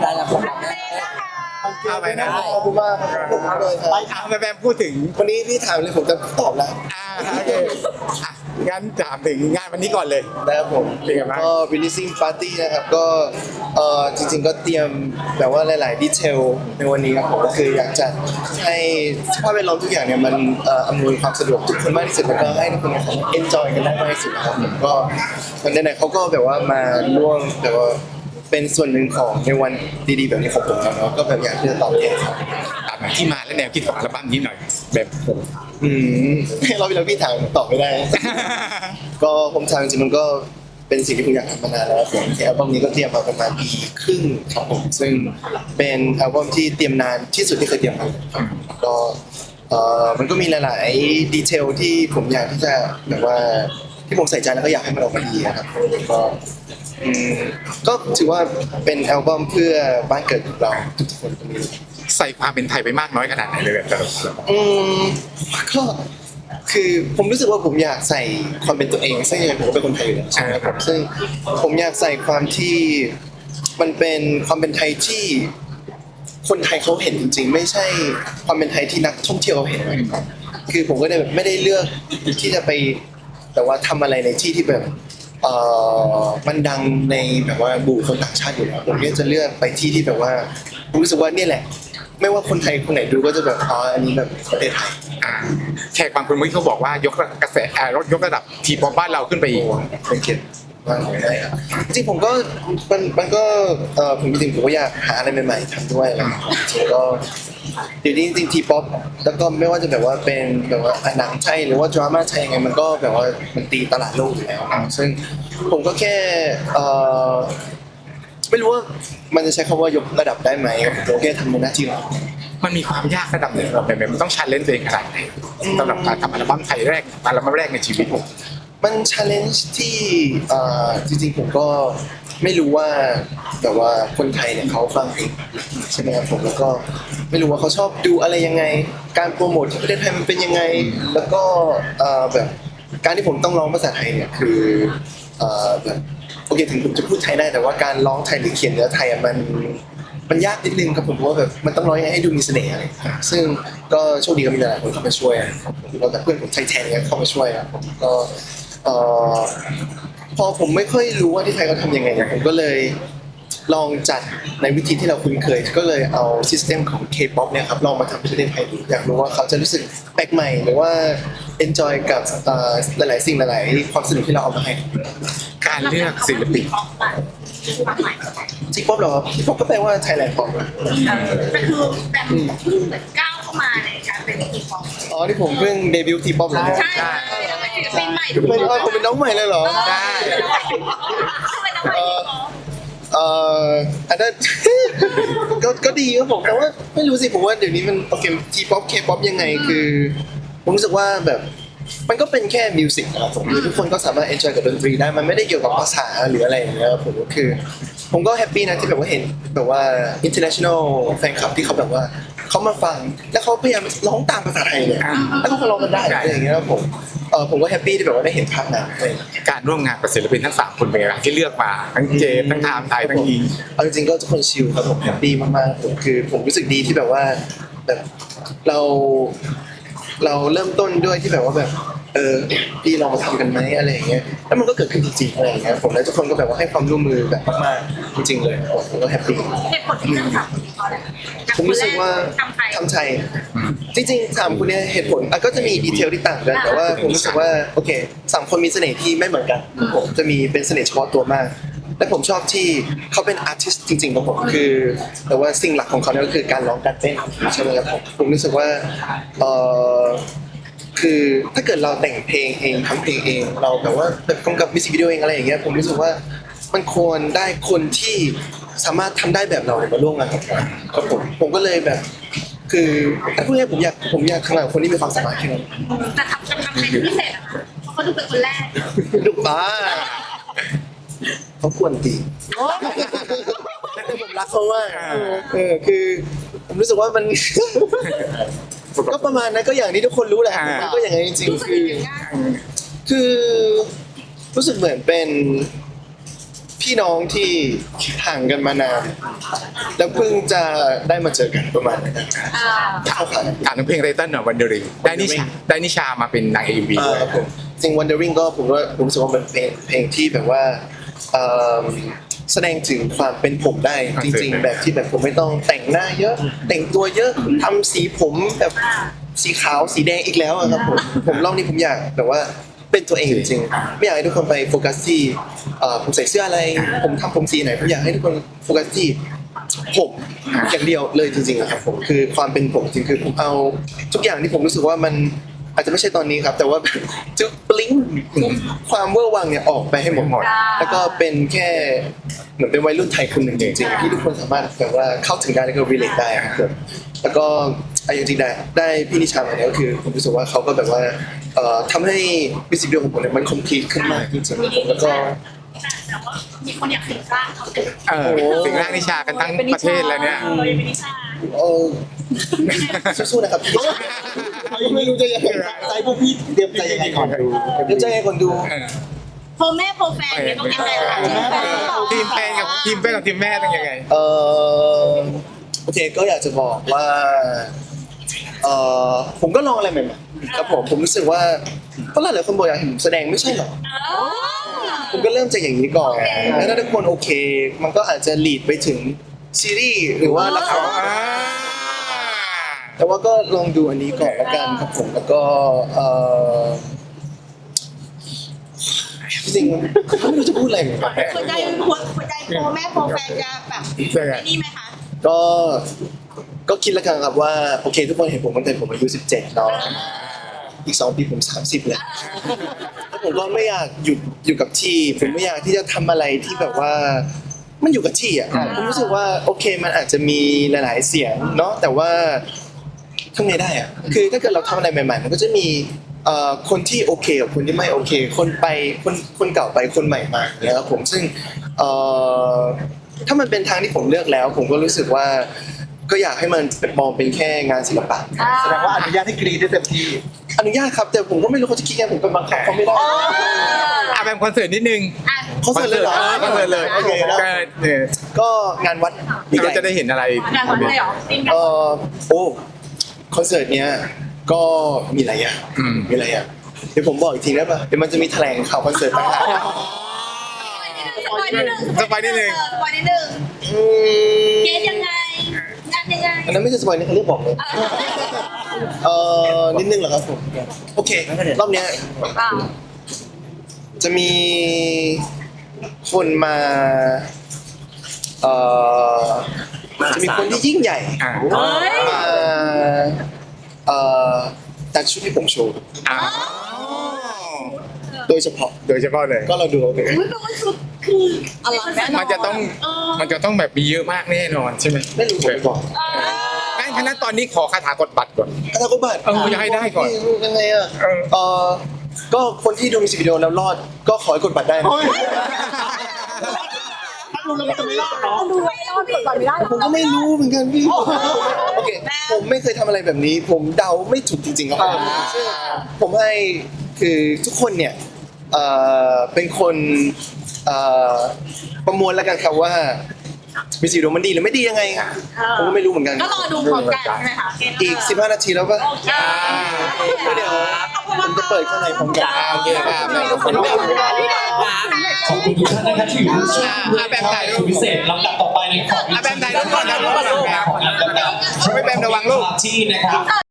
ได้แล้วครับเอาไปนะขอบคุณมากครับขอบคุณเลยครับเอาไปแบมพูดถึงวันนี้พี่ถามเลยผมจะตอบแล้ว อ่าโอเคอะ งั้นถามถึงงานวันนี้ก่อนเลย นะครับผมเป็นไงบ้าง ก็ releasing party นะครับ ก็เอ่อจริงๆก็เตรียมแบบว่าหลาย ๆ ดีเทลในวันนี้ครับผมก็คืออยากจะให้สภาพแวดล้อมทุกอย่างเนี่ยมันเอ่ออำนวยความสะดวกทุกคนมากที่สุดแล้วก็ให้ทุกคนเนี่ย enjoy กันได้มากที่สุดนะครับผมก็วันไหนๆเขาก็แบบว่ามาร่วมแบบว่าเป็นส่วนหนึ่งของในวันดี ๆ แบบนี้ของผมแล้วเนาะก็แบบอยากที่จะตอบแทนครับ ถามที่มาและแนวคิดของอัลบั้มนี้หน่อย แบบอืม เราเราพี่ถามผมตอบไม่ได้ ก็ผมทำจริงๆมันก็เป็นสิ่งที่ผมอยากทำมานานแล้วครับผมอัลบั้มนี้ก็เตรียมมาประมาณปีครึ่งครับผมซึ่งเป็นอัลบั้มที่เตรียมนานที่สุดที่เคยเตรียมมาครับก็เอ่อมันก็มีหลาย ๆ ดีเทลที่ผมอยากที่จะแบบว่าที่ผมใส่ใจแล้วก็อยากให้มันออกมาดีนะครับก็อืมก็ ก็ถือว่าเป็นอัลบั้มเพื่อบ้านเกิดของเราทุกคนตรงนี้ใส่ความเป็นไทยไปมากน้อยขนาดไหนเลยแบบแต่ละคนอืมก็คือผมรู้สึกว่าผมอยากใส่ความเป็นตัวเองซึ่งยังไงผมก็เป็นคนไทยอยู่แล้วใช่ไหมครับซึ่งผมอยากใส่ความที่มันเป็นความเป็นไทยที่คนไทยเขาเห็นจริง ๆ ไม่ใช่ความเป็นไทยที่นักท่องเที่ยวเขาเห็นคือผมก็ได้แบบไม่ได้เลือกที่จะไปแต่ว่าทำอะไรในที่ที่แบบ เอ่อมันดังในแบบว่าบูคนต่างชาติอยู่แล้วผมก็จะเลือกไปที่ที่แบบว่าผมรู้สึกว่าเนี่ยแหละ ไม่ว่าคนไทยคนไหนดูก็จะแบบอ๋ออันนี้แบบประเทศไทยอ่าแขกบางคนเมื่อกี้เขาบอกว่ายกกระแสอ่ายกระดับทีป๊อปบ้านเราขึ้นไปอีก เป็นเกียรติ มากเลยนะครับจริงๆผมก็มันมันก็เออผมจริงๆผมก็อยากหาอะไรใหม่ๆทำด้วยนะครับจริงๆก็เดี๋ยวนี้จริงๆทีป๊อปแล้วก็ไม่ว่าจะแบบว่าเป็นแบบว่าหนังไทยหรือว่าดราม่าไทยยังไงมันก็แบบว่ามันตีตลาดโลกอยู่แล้วนะครับซึ่งผมก็แค่เออไม่รู้ว่ามันจะใช้คำว่ายกระดับได้ไหมผมแค่ทำในหน้าที่ของเรา มันมีความยากระดับหนึ่งแบบแบบมันต้องชันเลนตัวเองขนาดไหนสำหรับการทำอัลบั้มไทยแรกอัลบั้มแรกในชีวิตผม มันช l เลนจ์ที่อ่อจริงๆผมก็ไม่รู้ว่าแบบว่าคนไทยเนี่ยเขาฟังเพลงใช่ไหมครับผมแล้วก็ไม่รู้ว่าเขาชอบดูอะไรยังไง การโปรโมทที่ประเทศไทยมันเป็นยังไง แล้วก็อ่อแบบการที่ผมต้องร้องภาษาไทยเนี่ยคืออ่อแบบโอเคถึงผมจะพูดไทยได้แต่ว่าการร้องไทยหรือเขียนเนื้อไทยอะมันมันยากนิดนึงครับผมเพราะว่าแบบมันต้องร้องยังไงให้ดูมีเสน่ห์อะไรซึ่งก็โชคดีก็มีหลายคนเข้ามาช่วยครับผมแล้วแต่เพื่อนผมไทยแทนเนี่ยเข้ามาช่วยครับผมก็ เอ่อพอผมไม่ค่อยรู้ว่าที่ไทยเขาทำยังไงเนี่ยผมก็เลยลองจัดในวิธีที่เราคุ้นเคย ก็เลยเอาซิสเต็มของ K-POP เนี่ยครับลองมาทำที่ประเทศไทยดูอยากรู้ว่าเขาจะรู้สึกแปลกใหม่ หรือว่า enjoy กับเอ่อหลายๆ สิ่งหลายๆ ความสนุกที่เราเอามาให้ การเลือกศิลปินจีป๊อปเหรอจีป๊อปก็แปลว่า Thailand Pop อะแต่คือแต่เพิ่งเหมือนก้าวเข้ามาในการเป็นทีป๊อปอ๋อที่ผมเพิ่งเดบิวต์ทีป๊อปเลยนะใช่เราเป็นศิล ปินใหม่เป็นว่าผมเป็นน้องใหม่เลยเหรอใช่ทำไมต้องใหม่ทีป๊อปเอ่ออันนั้น ก็ก็ดีครับผมแต่ว่าไม่รู้สิผมว่าเดี๋ยวนี้มันโอเคทีป๊อปเคป๊อปยังไงคือ ผมรู้สึกว่าแบบมันก็เป็นแค่มิวสิกนะครับผมคือทุกคนก็สามารถ enjoy กับดนตรีได้มันไม่ได้เกี่ยวกับภาษาหรืออะไรอย่างเงี้ยครับผมก็คือ ผมก็แฮปปี้นะที่แบบว่าเห็นแบบว่า international แฟนคลับที่เขาแบบว่า เขามาฟัง แล้วเขาพยายามร้องตามภาษาไทยเลยแล้วเขาก็ร้องกันได้อะไรอย่างเงี้ยครับผมเออผมก็แฮปปี้ที่แบบว่าได้เห็นภาพนั้นอะไรอย่างเงี้ย การร่วมงานกับศิลปินทั้งสามคนเป็นไงบ้างที่เลือกมาทั้งเจมส์ทั้งไทม์ไทยทั้งอิงเอาจริงๆก็ทุกคนชิลครับผมแฮปปี้มากๆผมคือผมรู้สึกดีที่แบบว่าแบบเรา เราเริ่มต้นด้วยที่แบบว่าแบบ เออพี่ลองมาทำกันไหมอะไรอย่างเงี้ยแล้วมันก็เกิดขึ้นจริงๆอะไรอย่างเงี้ยผมและทุกคนก็แบบว่าให้ความร่วมมือแบบมากๆจริงๆเลยผมผมก็แฮปปี้ เหตุผลที่เลือกทำเพราะอะไรผมรู้สึกว่าทำไทยทำไทยจริงๆสามคนเนี้เหตุผลอะก็จะมีดีเทลที่ต่างกัน แต่ว่าผมรู้สึกว่าโอเคสามคนมีเสน่ห์ที่ไม่เหมือนกันผมจะมีเป็นเสน่ห์เฉพาะตัวมาก และผมชอบที่เขาเป็นอาร์ติสต์จริงๆของผมคือ แต่ว่าสิ่งหลักของเขาเนี่ยก็คือการร้องการเต้นใช่ไหมครับผมผมรู้สึกว่าเออ คือถ้าเกิดเราแต่งเพลงเองทำเพลงเอง เราแบบว่าแบบกำกับมิวสิกวิดีโอเองอะไรอย่างเงี้ยผมรู้สึกว่ามันควรได้คนที่สามารถทำได้แบบเราเนี่ยมาร่วมงานกับเราครับผมผมก็เลยแบบ คือแต่พูดง่ายๆผมอยากผมอยากทำงานกับคนที่มีความสามารถแค่นั้น แต่ทำทำไทยเป็นพิเศษอะเพราะเขาดูเป็นคนแรกดุบ้าเขาควรตีแต่ผมรักเขามากเออคือ ผมรู้สึกว่ามัน ก็ประมาณนั้นก็อย่างที่ทุกคนรู้แหละอ่ามันก็อย่างนั้นจริงรู้ๆสึกคือยังไงคือรู้สึกเหมือนเป็นพี่น้องที่ห่างกันมานาน แล้วเพิ่งจะได้มาเจอกันประมาณนั้นนะครับอ่าเข้าขากันถามถึงเพลงไตเติ้ลหน่อยวันเดอริงได้นิชาได้นิชามาเป็นนางเอ็มวีอ่าด้วยครับผมจริง Wondering ก็ผมว่าผมรู้สึกว่ามันเป็นเพลงที่แบบว่าเอิ่ม แสดงถึงความเป็นผมได้จริง ๆ แบบที่แบบผมไม่ต้องแต่งหน้าเยอะ แต่งตัวเยอะทำสีผมแบบสีขาวสีแดงอีกแล้วอะครับผมผมรอบนี้ผมอยากแบบว่าเป็นตัวเองจริงๆไม่อยากให้ทุกคนไปโฟกัสที่เอ่อผมใส่เสื้ออะไร ผมทำผมสีไหนผมอยากให้ทุกคนโฟกัสที่ผมอย่างเดียวเลยจริงๆอะครับผมคือความเป็นผมจริงคือผมเอาทุกอย่างที่ผมรู้สึกว่ามัน อาจจะไม่ใช่ตอนนี้ครับ แต่ว่าจะบลิงความเวอร์วังเนี่ยออกไปให้หมดหมด แล้วก็เป็นแค่เหมือนเป็นวัยรุ่นไทยคนหนึ่งจริงๆที่ทุกคนสามารถแบบว่าเข้าถึงได้แล้วก็ relate ได้ครับผมแล้วก็ไอ้จริงๆได้ได้พี่นิชามาเนี่ยก็คือผมรู้สึกว่าเขาก็แบบว่าเอ่อทำให้มิวสิกวิดีโอของผมเนี่ยมัน complete ขึ้นมากจริงๆแล้วก็แต่ว่ามีคนอยากสิงร่างเขาเป็นเออถึงร่างนิชากันทั้งประเทศแล้วเนี่ยเออยังเป็นนิชาเออสู้ๆนะครับ พี่ไม่รู้จะยังไงใจพวกพี่เตรียมใจยังไงก่อนดูเดี๋ยวจะให้คนดูเออโปรแม่โปรแฟนเนี่ยต้องยังไงล่ะทีมแฟนต่อทีมแฟนกับทีมแฟนกับทีมแม่ต้องยังไง เออโอเคก็อยากจะบอกว่าเออผมก็ลองอะไรใหม่ๆครับผมผมรู้สึกว่าเพราะหลายๆคนบอกอยากเห็นผมแสดงไม่ใช่เหรออ๋อผมก็เริ่มจากอย่างนี้ก่อนแล้วถ้าทุกคนโอเค มันก็อาจจะลีดไปถึงซีรีส์หรือว่าละครอ่า แต่ว่าก็ลองดูอันนี้ก่อนละกันครับผมแล้วก็เออจริงๆผมไม่รู้จะพูดอะไรเหมือนกัน หัวใจหัวหัวใจโปรแม่โปรแฟนจะแบบไอ้นี่ไหมคะก็ก็คิดละกันครับว่าโอเคทุกคนเห็นผมตั้งแต่ผมอายุ 17เนาะอีกสองปีผม 30แล้วแล้วผมก็ไม่อยากหยุดอยู่กับที่ ผมไม่อยากที่จะทำอะไรที่แบบว่ามันอยู่กับที่อะผมรู้สึกว่าโอเคมันอาจจะมีหลาย ๆ เสียงเนาะแต่ว่า ทำไงได้อะคือถ้าเกิดเราทำอะไรใหม่ๆ มันก็จะมีเอ่อคนที่โอเคกับคนที่ไม่โอเค คนไปคนคนเก่าไปคนใหม่มาเนี่ยครับผมซึ่งเอ่อถ้ามันเป็นทางที่ผมเลือกแล้ว ผมก็รู้สึกว่าก็อยากให้มันมองเป็นแค่งานศิลปะแสดงว่าอนุญาตให้กรีดได้เต็มที่อนุญาตครับแต่ผมก็ไม่รู้เขาจะคิดยังไงผมไปบังคับเขาไม่ได้อะแบบคอนเสิร์ตนิดนึงอะเขาเสร็จเลยเหรอคอนเสิร์ตเลยโอเคนะก็เนี่ยก็งานวัดใหเราญ่จะได้เห็นอะไรงานวันเลยเหรอจริงเออโอ้ คอนเสิร์ตเนี้ยก็มีหลายอย่างอืมมีหลายอย่างเดี๋ยวผมบอกอีกทีได้ปะเดี๋ยวมันจะมีแถลงข่าวคอนเสิร์ตต่างหากสปอยนิดนึงสปอยนิดนึงสปอยนิดนึงอืมเกณฑ์ยังไงงานยังไงอันนั้นไม่ใช่สปอยนี่เขาเรียกบอกเลยเออนิดนึงเหรอครับผมโอเครอบเนี้ยอ่าจะมีคนมาเอ่อ จะมีคนที่ยิ่งใหญ่อ่ามาเอ่อตัดชุดให้ผมโชว์ อ้าวโดยเฉพาะ โดยเฉพาะเลย ก็เราดูเอาเองอุ้ยแปลว่าชุดคืออลังแน่นอนมันจะต้อง เออมันจะต้องแบบมีเยอะมากแน่นอนใช่ไหมไม่รู้ผมไม่บอกงั้นฉะนั้นตอนนี้ขอคาถากดบัตรก่อนคาถากุบัตรเอออยากให้ได้ก่อน ยังไงอะเออ เออก็คนที่ดูมิวสิกวิดีโอแล้วรอด ก็ขอให้กดบัตรได้นะ ถ้าดูแล้วมันจะไม่รอดเนาะดูไว้รอดกดก่อนไม่ได้ผมก็ไม่รู้เหมือนกันพี่โอเคผมไม่เคยทำอะไรแบบนี้ ผมเดาไม่ถูกจริงๆครับผมซึ่งผมให้คือทุกคนเนี่ยเอ่อเป็นคนเอ่อประมวลแล้วกันครับว่ามิวสิกวิดีโอมันดีหรือไม่ดียังไงผมก็ไม่รู้เหมือนกัน ก็รอดูพร้อมกันใช่ไหมคะอีก 15 นาทีแล้วป่ะโอเคก็เดี๋ยว ผมจะเปิดข้างในพร้อมกันอ่าโอเคครับทุกคนไม่ขอบคุณทุกท่านนะครับที่อยู่ในช่วงอะแบบถ่ายรูปพิเศษลำดับต่อไปนะครับอะแบบถ่ายรูปก่อนนะรูปก่อนลูกของงานนะครับไม่แบบระวังลูกที่นะครับ